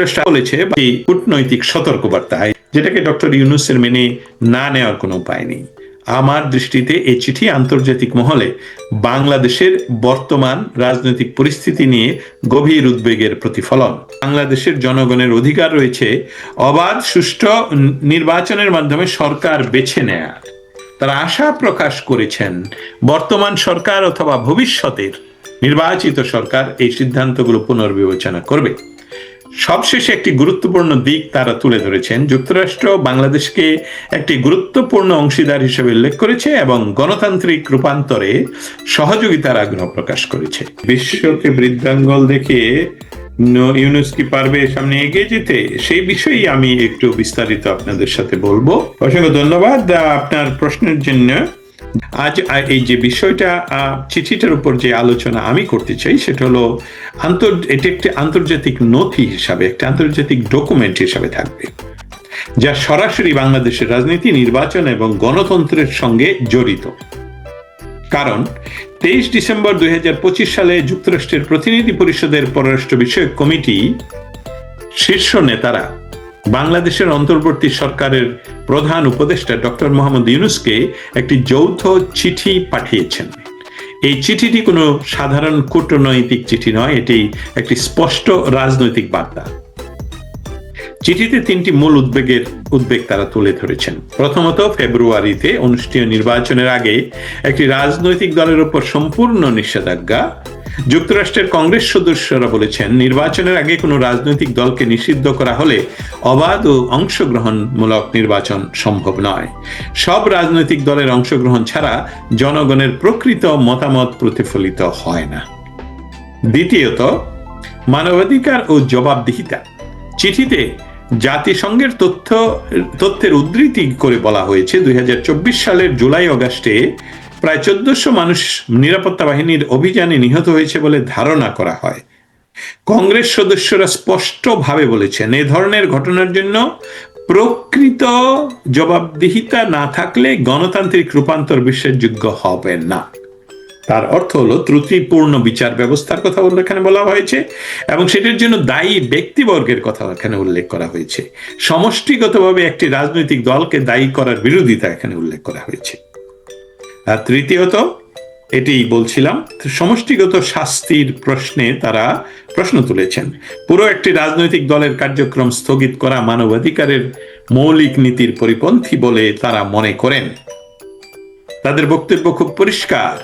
যুক্তরাষ্ট্র বলেছে এই কূটনৈতিক সতর্কবার্তায় যেটাকে ডক্টর ইউনুসের মেনে না নেওয়ার কোনো উপায় নেই। আমার দৃষ্টিতে এই চিঠি আন্তর্জাতিক মহলে বাংলাদেশের বর্তমান রাজনৈতিক পরিস্থিতি নিয়ে গভীর উদ্বেগের প্রতিফলন। বাংলাদেশের জনগণের অধিকার রয়েছে অবাধ, সুষ্ঠু নির্বাচনের মাধ্যমে সরকার বেছে নেয়া। তারা আশা প্রকাশ করেছেন, বর্তমান সরকার অথবা ভবিষ্যতের নির্বাচিত সরকার এই সিদ্ধান্তগুলো পুনর্বিবেচনা করবে। সবশেষে একটি গুরুত্বপূর্ণ দিক তারা তুলে ধরেছেন। যুক্তরাষ্ট্র বাংলাদেশকে একটি গুরুত্বপূর্ণ অংশীদার হিসেবে উল্লেখ করেছে এবং গণতান্ত্রিক রূপান্তরে সহযোগিতার আগ্রহ প্রকাশ করেছে। বিশ্বকে বৃদ্ধাঙ্গল দেখে ইউনুস কি পারবে সামনে এগিয়ে যেতে? সেই বিষয়েই আমি একটু বিস্তারিত আপনাদের সাথে বলব। অসংখ্য ধন্যবাদ। আপনার প্রশ্নের জন্য আজ এই যে বিষয়টা চিঠিটার উপর যে আলোচনা আমি করতে চাই, সেটা হলো আন্তর, এটি একটি আন্তর্জাতিক নথি হিসাবে, একটা আন্তর্জাতিক ডকুমেন্ট হিসাবে থাকবে, যা সরাসরি বাংলাদেশের রাজনীতি, নির্বাচন এবং গণতন্ত্রের সঙ্গে জড়িত। কারণ, তেইশ ডিসেম্বর দুই হাজার পঁচিশ সালে যুক্তরাষ্ট্রের প্রতিনিধি পরিষদের পররাষ্ট্র বিষয়ক কমিটি, শীর্ষ নেতারা বাংলাদেশের অন্তর্বর্তী সরকারের প্রধান উপদেষ্টা ডক্টর মোহাম্মদ ইউনুসকে একটি যৌথ চিঠি পাঠিয়েছেন। এই চিঠিটি কোনো সাধারণ কূটনৈতিক চিঠি নয়, এটি একটি স্পষ্ট রাজনৈতিক বার্তা। চিঠিতে তিনটি মূল উদ্বেগের উদ্বেগ তারা তুলে ধরেছেন। প্রথমত, ফেব্রুয়ারিতে অনুষ্ঠেয় নির্বাচনের আগে একটি রাজনৈতিক দলের উপর সম্পূর্ণ নিষেধাজ্ঞা যুক্তরাষ্ট্রের কংগ্রেস সদস্যরা বলেছেন, নির্বাচনের আগে কোনো রাজনৈতিক দলকে নিষিদ্ধ করা হলে অবাধ ও অংশগ্রহণমূলক নির্বাচন সম্ভব নয়। সব রাজনৈতিক দলের অংশগ্রহণ ছাড়া জনগণের প্রকৃত মতামত প্রতিফলিত হয় না। দ্বিতীয়ত, মানবাধিকার ও জবাবদিহিতা। চিঠিতে জাতিসংঘের তথ্য, তথ্যের উদ্ধৃতি করে বলা হয়েছে, দুই হাজার চব্বিশ সালের জুলাই অগাস্টে প্রায় চোদ্দশো মানুষ নিরাপত্তা বাহিনীর অভিযানে নিহত হয়েছে বলে ধারণা করা হয়। কংগ্রেস সদস্যরা স্পষ্টভাবে বলেছেন, এ ধরনের ঘটনার জন্য প্রকৃত জবাবদিহিতা না থাকলে গণতান্ত্রিক রূপান্তর বিশ্বাসযোগ্য হবে না। তার অর্থ হলো, ত্রুটিপূর্ণ বিচার ব্যবস্থার কথা এখানে বলা হয়েছে এবং সেটার জন্য দায়ী ব্যক্তিবর্গের কথা এখানে উল্লেখ করা হয়েছে। সমষ্টিগতভাবে একটি রাজনৈতিক দলকে দায়ী করার বিরোধিতা এখানে উল্লেখ করা হয়েছে। তৃতীয়ত এটি বলছিলাম, সমষ্টিগত শাস্তির প্রশ্নে তারা প্রশ্ন তুলেছেন। পুরো একটি রাজনৈতিক দলের কার্যক্রম স্থগিত করা মানবাধিকারের মৌলিক নীতির পরিপন্থী বলে তারা মনে করেন। তাদের বক্তব্য খুব পরিষ্কার।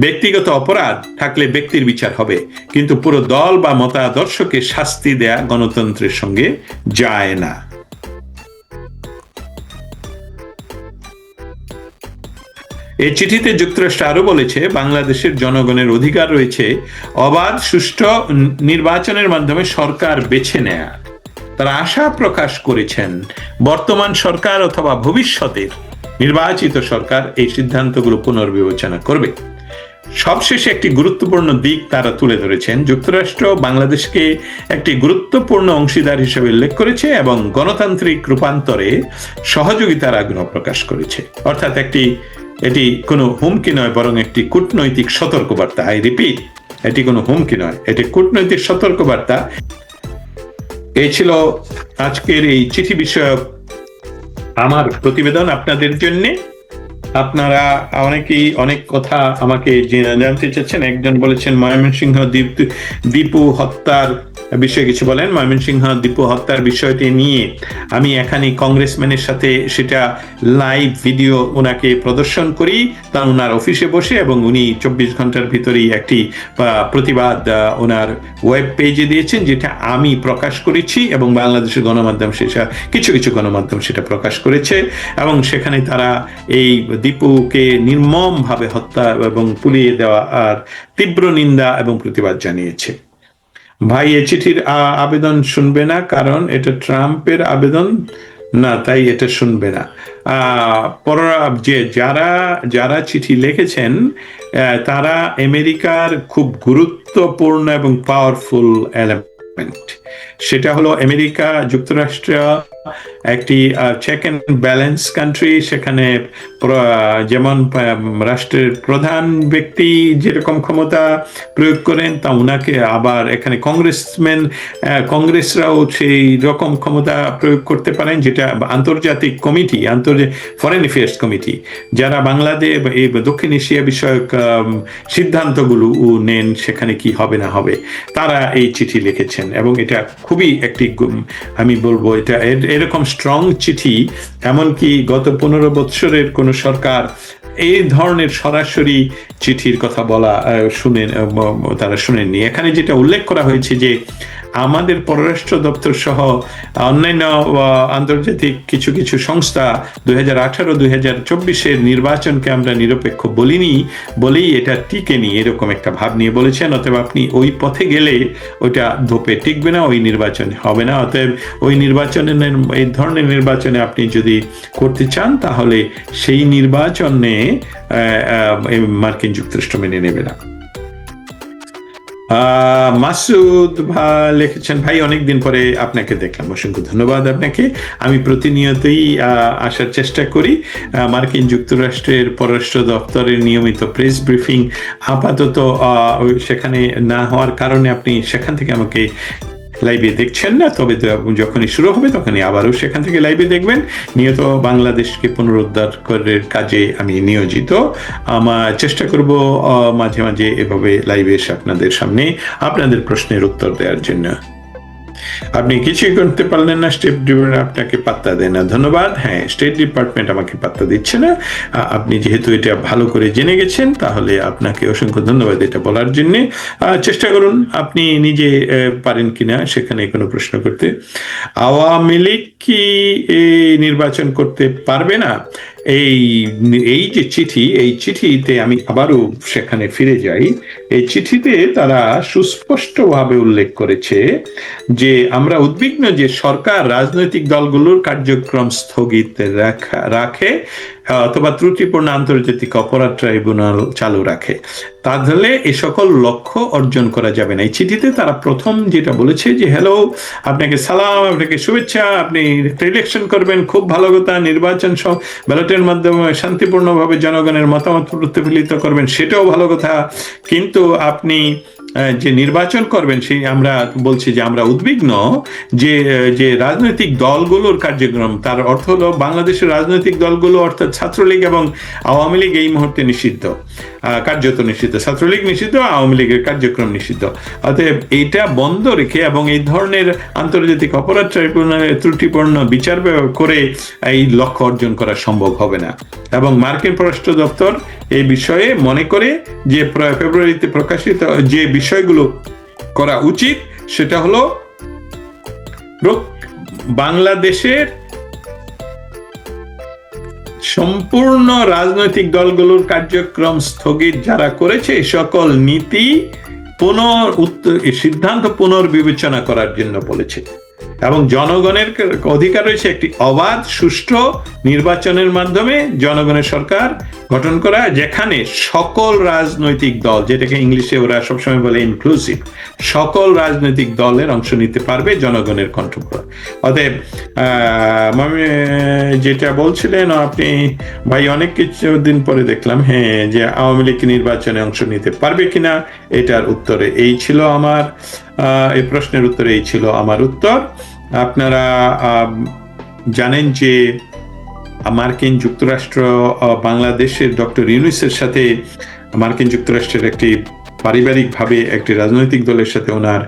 ব্যক্তিগত অপরাধ থাকলে ব্যক্তির বিচার হবে, কিন্তু পুরো দল বা মতাদর্শকে শাস্তি দেয়া গণতন্ত্রের সঙ্গে যায় না। এই চিঠিতে যুক্তরাষ্ট্র আরও বলেছে, বাংলাদেশের জনগণের অধিকার রয়েছে অবাধ, সুষ্ঠু নির্বাচনের মাধ্যমে সরকার বেছে নেয়া। তারা আশা প্রকাশ করেছেন, বর্তমান সরকার অথবা ভবিষ্যতের নির্বাচিত সরকার এই সিদ্ধান্তগুলো পুনর্বিবেচনা করবে। সবশেষে একটি গুরুত্বপূর্ণ দিক তারা তুলে ধরেছেন, যুক্তরাষ্ট্র বাংলাদেশকে একটি গুরুত্বপূর্ণ অংশীদার হিসেবে উল্লেখ করেছে এবং গণতান্ত্রিক রূপান্তরে সহযোগিতার আগ্রহ প্রকাশ করেছে। অর্থাৎ একটি এটি কোনো হুমকি নয়, বরং একটি কূটনৈতিক সতর্কবার্তা। আই রিপিট এটি কোনো হুমকি নয়, এটি কূটনৈতিক সতর্কবার্তা। এই ছিল আজকের এই চিঠি বিষয়ক আমার প্রতিবেদন আপনাদের জন্য। আপনারা অনেকেই অনেক কথা আমাকে জেনে জানতে চাচ্ছেন একজন বলেছেন, ময়মনসিংহ দীপ দীপু হত্যার বিষয়ে কিছু বলেন। ময়মনসিংহ দীপু হত্যার বিষয়টি নিয়ে আমি এখানে কংগ্রেসম্যানের সাথে সেটা লাইভ ভিডিও ওনাকে প্রদর্শন করি। তা ওনার অফিসে বসে এবং উনি চব্বিশ ঘণ্টার ভিতরেই একটি প্রতিবাদ ওনার ওয়েব পেজে দিয়েছেন, যেটা আমি প্রকাশ করেছি এবং বাংলাদেশের গণমাধ্যম সেটা কিছু কিছু গণমাধ্যম সেটা প্রকাশ করেছে। এবং সেখানে তারা এই দীপুকে নির্মমভাবে হত্যা এবং পুলিয়ে দেওয়া আর তীব্র নিন্দা এবং প্রতিবাদ জানিয়েছে। ভাই এ চিঠির আবেদন শুনবে না কারণ এটা ট্রাম্পের আবেদন। না তাই এটা শুনবে না। আহ, পর- যে যারা যারা চিঠি লিখেছেন তারা আমেরিকার খুব গুরুত্বপূর্ণ এবং পাওয়ারফুল এলিমেন্ট সেটা হলো আমেরিকা, যুক্তরাষ্ট্র, একটি চেক অ্যান্ড ব্যালেন্স কান্ট্রি সেখানে যেমন রাষ্ট্রের প্রধান ব্যক্তি যেরকম ক্ষমতা প্রয়োগ করেন, তা উনাকে আবার এখানে কংগ্রেসম্যান কংগ্রেসরাও সেই রকম ক্ষমতা প্রয়োগ করতে পারেন, যেটা আন্তর্জাতিক কমিটি আন্তর্জাতিক ফরেন অ্যাফেয়ার্স কমিটি, যারা বাংলাদেশ এই দক্ষিণ এশিয়া বিষয়ক সিদ্ধান্তগুলো নেন সেখানে কি হবে না হবে, তারা এই চিঠি লিখেছেন, এবং এটা খুবই একটি আমি বলব এটা এরকম স্ট্রং চিঠি, এমনকি গত পনেরো বৎসরের কোনো সরকার এই ধরনের সরাসরি চিঠির কথা বলা ম- তারা শুনেননি। এখানে যেটা উল্লেখ করা হয়েছে যে আমাদের পররাষ্ট্র দপ্তর সহ অন্যান্য আন্তর্জাতিক কিছু কিছু সংস্থা দুই হাজার আঠারো, দুই হাজার চব্বিশের নির্বাচনকে আমরা নিরপেক্ষ বলিনি, বলেই এটা টিকেনি এরকম একটা ভাব নিয়ে বলেছেন, অতএব আপনি ওই পথে গেলে ওইটা ধোপে টিকবে না, ওই নির্বাচনে হবে না। অতএব ওই নির্বাচনের এই ধরনের নির্বাচনে আপনি যদি করতে চান, তাহলে সেই নির্বাচনে মার্কিন যুক্তরাষ্ট্র মেনে নেবে না। মাসুদ ভা লিখেছেন, ভাই, অনেকদিন পরে আপনাকে দেখলাম। অসংখ্য ধন্যবাদ আপনাকে। আমি প্রতিনিয়তই আসার চেষ্টা করি। মার্কিন যুক্তরাষ্ট্রের পররাষ্ট্র দপ্তরের নিয়মিত প্রেস ব্রিফিং আপাতত সেখানে না হওয়ার কারণে আপনি সেখান থেকে আমাকে লাইভে দেখছেন না, তবে যখনই শুরু হবে তখনই আবারও সেখান থেকে লাইভে দেখবেন। নিয়ত বাংলাদেশকে পুনরুদ্ধার করার কাজে আমি নিয়োজিত। আমার চেষ্টা করব মাঝে মাঝে এভাবে লাইভে এসে আপনাদের সামনে আপনাদের প্রশ্নের উত্তর দেওয়ার জন্য। আপনি কিছুই করতে পারলেন না স্টেট ডিপার্টমেন্ট আপনাকে পাত্তা দেয় না। ধন্যবাদ। হ্যাঁ স্টেট ডিপার্টমেন্ট আমাকে পাত্তা দিচ্ছে না। আপনি যেহেতু এটা ভালো করে জেনে গেছেন, তাহলে আপনাকে অসংখ্য ধন্যবাদ এটা বলার জন্য। চেষ্টা করুন, আপনি নিজে পারেন কিনা, সেখানে কোনো প্রশ্ন করতে। আওয়ামী লীগ কি নির্বাচন করতে পারবে না? এই এই যে চিঠি, এই চিঠিতে আমি আবারও সেখানে ফিরে যাই। এই চিঠিতে তারা সুস্পষ্টভাবে উল্লেখ করেছে যে আমরা উদ্বিগ্ন যে সরকার রাজনৈতিক দলগুলোর কার্যক্রম স্থগিত রাখা অথবা ত্রুটিপূর্ণ আন্তর্জাতিক অপরাধ ট্রাইব্যুনাল চালু রাখে। তাহলে এ সকল লক্ষ্য অর্জন করা যাবে না। এই চিঠিতে তারা প্রথম যেটা বলেছে যে হ্যালো আপনাকে সালাম, আপনাকে শুভেচ্ছা, আপনি ইলেকশন করবেন, খুব ভালো কথা, নির্বাচন সব ব্যালটের মাধ্যমে শান্তিপূর্ণভাবে জনগণের মতামত প্রতিফলিত করবেন, সেটাও ভালো কথা। কিন্তু আপনি যে নির্বাচন করবেন, সেই আমরা বলছি যে আমরা উদ্বিগ্ন যে যে রাজনৈতিক দলগুলোর কার্যক্রম, তার অর্থ হলো বাংলাদেশের রাজনৈতিক দলগুলো অর্থাৎ ছাত্রলীগ এবং আওয়ামী লীগ এই মুহূর্তে নিষিদ্ধ কার্যত নিষিদ্ধ। ছাত্রলীগ নিষিদ্ধ, আওয়ামী লীগের কার্যক্রম নিষিদ্ধ। অতএব এইটা বন্ধ রেখে এবং এই ধরনের আন্তর্জাতিক অপরাধ ট্রাইব্যুনালে ত্রুটিপূর্ণ বিচার করে এই লক্ষ্য অর্জন করা সম্ভব হবে না। এবং মার্কিন পররাষ্ট্র দপ্তর এই বিষয়ে মনে করে যে ফেব্রুয়ারিতে প্রকাশিত, যে বিষয়গুলো করা উচিত, সেটা হলো বাংলাদেশের সম্পূর্ণ রাজনৈতিক দলগুলোর কার্যক্রম স্থগিত যারা করেছে সকল নীতি পুনর সিদ্ধান্ত পুনর্বিবেচনা করার জন্য বলেছে। এবং জনগণের অধিকার রয়েছে একটি অবাধ, সুষ্ঠু নির্বাচনের মাধ্যমে জনগণের সরকার গঠন করা, যেখানে সকল রাজনৈতিক দল, যেটাকে ইংলিশে ওরা সবসময় বলে ইনক্লুসিভ সকল রাজনৈতিক দলের অংশ নিতে পারবে জনগণের কণ্ঠ করা অতএব যেটা বলছিলেন আপনি, ভাই, অনেক কিছু দিন পরে দেখলাম হ্যাঁ যে আওয়ামী লীগ নির্বাচনে অংশ নিতে পারবে কিনা, এটার উত্তরে এই ছিল আমার। এই প্রশ্নের উত্তর এই ছিল আমার উত্তর। আপনারা জানেন যে মার্কিন যুক্তরাষ্ট্র বাংলাদেশের ডক্টর ইউনিসের সাথে মার্কিন যুক্তরাষ্ট্রের একটি পারিবারিকভাবে একটি রাজনৈতিক দলের সাথে ওনার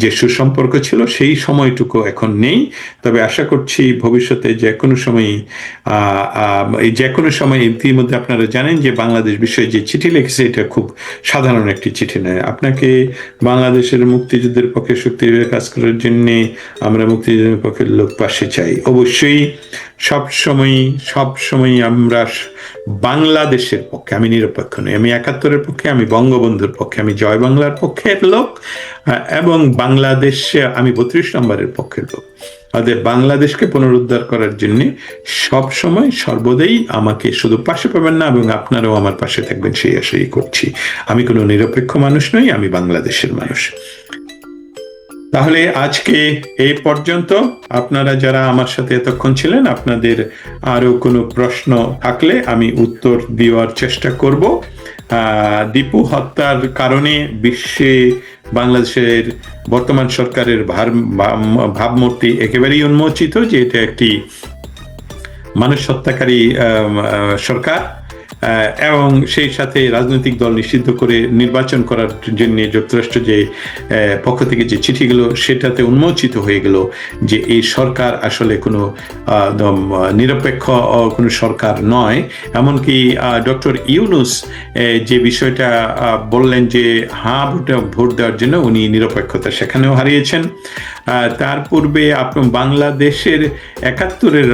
যে সুসম্পর্ক ছিল, সেই সময়টুকু এখন নেই। তবে আশা করছি ভবিষ্যতে যে কোনো সময় এই যে কোনো সময় ইতিমধ্যে আপনারা জানেন যে বাংলাদেশ বিষয়ে যে চিঠি লিখেছে, এটা খুব সাধারণ একটি চিঠি নয়। আপনাকে বাংলাদেশের মুক্তিযুদ্ধের পক্ষে শক্তি কাজ করার জন্যে আমরা মুক্তিযুদ্ধের পক্ষের লোক পাশে চাই। অবশ্যই সব সময় সব সময় আমরা বাংলাদেশের পক্ষে, আমি নিরপেক্ষ নই, আমি একাত্তরের পক্ষে, আমি বঙ্গবন্ধুর পক্ষে, আমি জয় বাংলার পক্ষের লোক এবং বাংলাদেশে আমি বত্রিশ নম্বরের পক্ষের লোক। অতএব বাংলাদেশকে পুনরুদ্ধার করার জন্য সব সময় সর্বদাই আমাকে শুধু পাশে পাবেন না, এবং আপনারাও আমার পাশে থাকবেন, সেই আশাই করছি। আমি কোনো নিরপেক্ষ মানুষ নই, আমি বাংলাদেশের মানুষ। তাহলে আজকে এই পর্যন্ত। আপনারা যারা আমার সাথে এতক্ষণ ছিলেন, আপনাদের আরও কোনো প্রশ্ন থাকলে আমি উত্তর দেওয়ার চেষ্টা করব। দীপু হত্যার কারণে বিশ্বে বাংলাদেশের বর্তমান সরকারের ভার- ভাব- ভাবমূর্তি একেবারেই উন্মোচিত যে এটা একটি মানুষ হত্যাকারী সরকার। এবং সেই সাথে রাজনৈতিক দল নিষিদ্ধ করে নির্বাচন করার জন্য যুক্তরাষ্ট্র যে পক্ষ থেকে যে চিঠিগুলো, সেটাতে উন্মোচিত হয়ে গেল যে এই সরকার আসলে কোনো নিরপেক্ষ কোনো সরকার নয়। এমনকি ডক্টর ইউনুস যে বিষয়টা বললেন যে হা, ভোটে ভোট দেওয়ার জন্য উনি নিরপেক্ষতা সেখানেও হারিয়েছেন। তার পূর্বে আপনার বাংলাদেশের একাত্তরের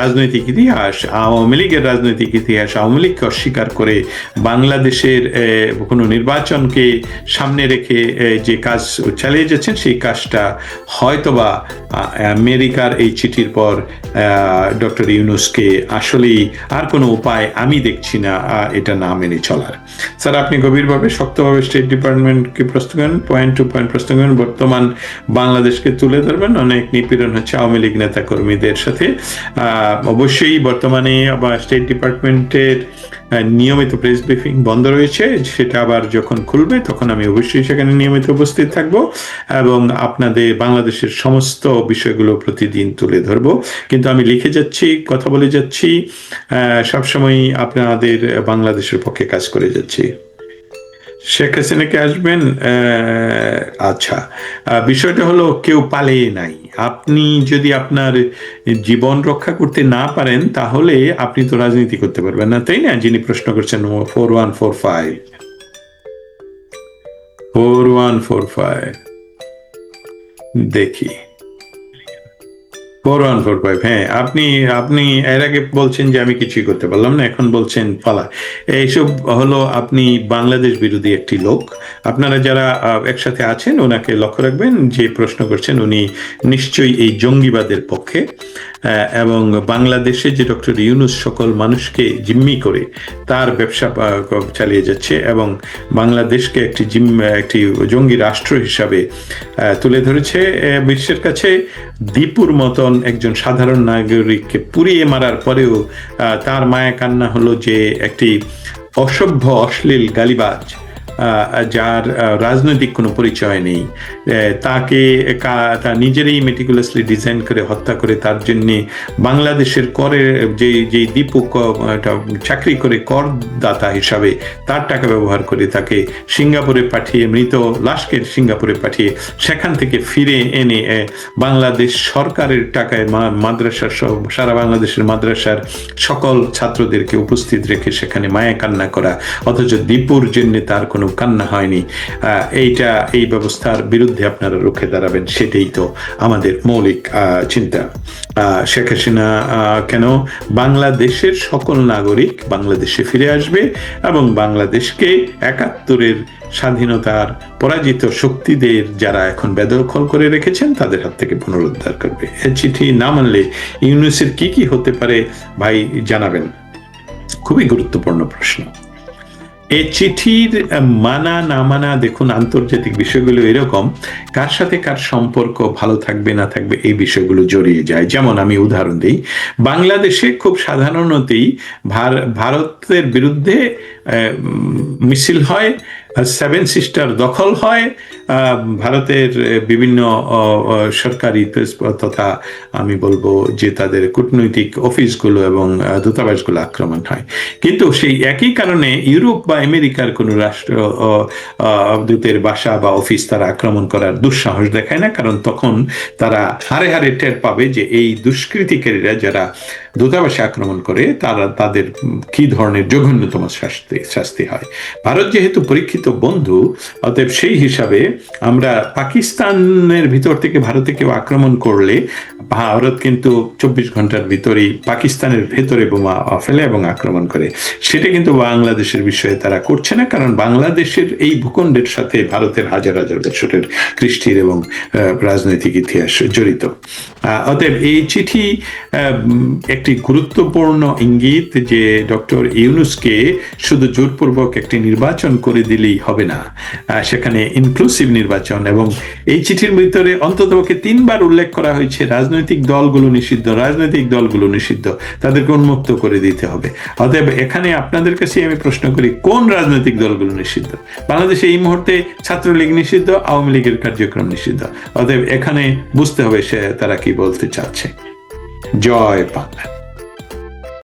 রাজনৈতিক ইতিহাস, আওয়ামী লীগের রাজনৈতিক ইতিহাস আওয়ামী লীগকে অস্বীকার করে বাংলাদেশের কোনো নির্বাচনকে সামনে রেখে যে কাজ চালিয়ে যাচ্ছেন, সেই কাজটা হয়তোবা আমেরিকার এই চিঠির পর ডক্টর ইউনুসকে আসলেই আর কোনো উপায় আমি দেখছি না এটা না মেনে চলার। স্যার, আপনি গভীরভাবে, শক্তভাবে স্টেট ডিপার্টমেন্টকে প্রশ্ন করেন, পয়েন্ট টু পয়েন্ট প্রশ্ন করেন, বর্তমান বাংলাদেশকে তুলে ধরবেন, অনেক নিপীড়ন হচ্ছে আওয়ামী লীগ নেতা কর্মীদের সাথে অবশ্যই বর্তমানে স্টেট ডিপার্টমেন্টের আহ, নিয়মিত প্রেস ব্রিফিং বন্ধ রয়েছে সেটা আবার যখন খুলবে তখন আমি অবশ্যই সেখানে নিয়মিত উপস্থিত থাকব এবং আপনাদের বাংলাদেশের সমস্ত বিষয়গুলো প্রতিদিন তুলে ধরবো। কিন্তু আমি লিখে যাচ্ছি কথা বলে যাচ্ছি সবসময় আপনাদের বাংলাদেশের পক্ষে কাজ করে যাচ্ছি। শেখ হাসিনাকে আসবেন? আচ্ছা। বিষয়টা হলো কেউ পালিয়ে নাই। আপনি যদি আপনার জীবন রক্ষা করতে না পারেন, তাহলে আপনি তো রাজনীতি করতে পারবেন না, তাই না? যিনি প্রশ্ন করছেন four one four five. Four one four five. দেখি। ফোর ফোর হ্যাঁ আপনি আপনি এর আগে বলছেন যে আমি কিছুই করতে পারলাম না, এখন বলছেন পালা। এইসব হলো আপনি বাংলাদেশ বিরোধী একটি লোক। আপনারা যারা একসাথে আছেন, ওনাকে লক্ষ্য রাখবেন, যে প্রশ্ন করছেন, উনি নিশ্চয়ই এই জঙ্গিবাদের পক্ষে। এবং বাংলাদেশে যে ডক্টর ইউনুস সকল মানুষকে জিম্মি করে তার ব্যবসা চালিয়ে যাচ্ছে এবং বাংলাদেশকে একটি জিম একটি জঙ্গি রাষ্ট্র হিসাবে তুলে ধরেছে। বিশ্বের কাছে দীপুর মতন একজন সাধারণ নাগরিককে পুড়িয়ে মারার পরেও তার মায়া কান্না হলো যে একটি অসভ্য, অশ্লীল গালিবাজ যার রাজনৈতিক কোনো পরিচয় নেই। তাকে নিজেরই মেটিকুলাসলি ডিজাইন করে হত্যা করে, তার জন্য বাংলাদেশের করের যে যে দীপু চাকরি করে করদাতা হিসাবে তার টাকা ব্যবহার করে তাকে সিঙ্গাপুরে পাঠিয়ে, মৃত লাশকে সিঙ্গাপুরে পাঠিয়ে সেখান থেকে ফিরে এনে বাংলাদেশ সরকারের টাকায় মাদ্রাসার সারা বাংলাদেশের মাদ্রাসার সকল ছাত্রদেরকে উপস্থিত রেখে সেখানে মায়া কান্না করা। অথচ দীপুর জন্য তার কোনো কান্না হয়নি। এইটা, এই ব্যবস্থার বিরুদ্ধে আপনারা রুখে দাঁড়াবেন, সেটাই তো আমাদের মৌলিক চিন্তা। শেখ হাসিনা কেন বাংলাদেশের সকল নাগরিক বাংলাদেশে ফিরে আসবে এবং বাংলাদেশকে একাত্তরের স্বাধীনতার পরাজিত শক্তিদের যারা এখন বেদখল করে রেখেছেন, তাদের হাত থেকে পুনরুদ্ধার করবে। এ চিঠি না মানলে ইউনুসের কি কি হতে পারে ভাই জানাবেন। খুবই গুরুত্বপূর্ণ প্রশ্ন। এই চিঠির মানা, না মানা, দেখুন, আন্তর্জাতিক বিষয়গুলো এরকম। কার সাথে কার সম্পর্ক, ভালো থাকবে, না থাকবে, এই বিষয়গুলো জড়িয়ে যায়। যেমন আমি উদাহরণ দিই, বাংলাদেশে খুব সাধারণতই ভার- ভারতের বিরুদ্ধে মিছিল হয়, সেভেন সিস্টার দখল হয় ভারতের বিভিন্ন সরকারি তথা আমি বলব যে তাদের কূটনৈতিক অফিসগুলো এবং দূতাবাসগুলো আক্রমণ হয়। কিন্তু সেই একই কারণে ইউরোপ বা আমেরিকার কোনো রাষ্ট্র দূতের বাসা বা অফিস তারা আক্রমণ করার দুঃসাহস দেখায় না, কারণ তখন তারা হারে হারে টের পাবে যে এই দুষ্কৃতিকারীরা যারা দূতাবাসে আক্রমণ করে তারা তাদের কি ধরনের জঘন্যতম শাস্তি শাস্তি হয়? ভারত যেহেতু পরীক্ষিত বন্ধু, অতএব সেই হিসাবে আমরা পাকিস্তানের ভিতর থেকে ভারতে কেউ আক্রমণ করলে ভারত কিন্তু চব্বিশ ঘণ্টার ভিতরেই পাকিস্তানের ভেতরে বোমা ফেলে এবং আক্রমণ করে। সেটা কিন্তু বাংলাদেশের বিষয়ে তারা করছে না, কারণ বাংলাদেশের এই ভূখণ্ডের সাথে ভারতের হাজার হাজার বছরের কৃষ্টির এবং রাজনৈতিক ইতিহাস জড়িত। অতএব এই চিঠি একটি গুরুত্বপূর্ণ ইঙ্গিত যে ডক্টর ইউনুসকে শুধু জোরপূর্বক একটি নির্বাচন করে দিলেই হবে না। সেখানে ইনক্লুসিভ নির্বাচন এবং এই চিঠির ভিতরে অন্ততপক্ষে তিনবার উল্লেখ করা হয়েছে, রাজনৈতিক দলগুলো নিষিদ্ধ, রাজনৈতিক দলগুলো নিষিদ্ধ, তাদেরকে উন্মুক্ত করে দিতে হবে। অতএব এখানে আপনাদের কাছে আমি প্রশ্ন করি, কোন রাজনৈতিক দলগুলো নিষিদ্ধ? বাংলাদেশে এই মুহূর্তে ছাত্রলীগ নিষিদ্ধ, আওয়ামী লীগের কার্যক্রম নিষিদ্ধ। অতএব এখানে বুঝতে হবে সে তারা কি বলতে চাচ্ছে। জয় বাংলা।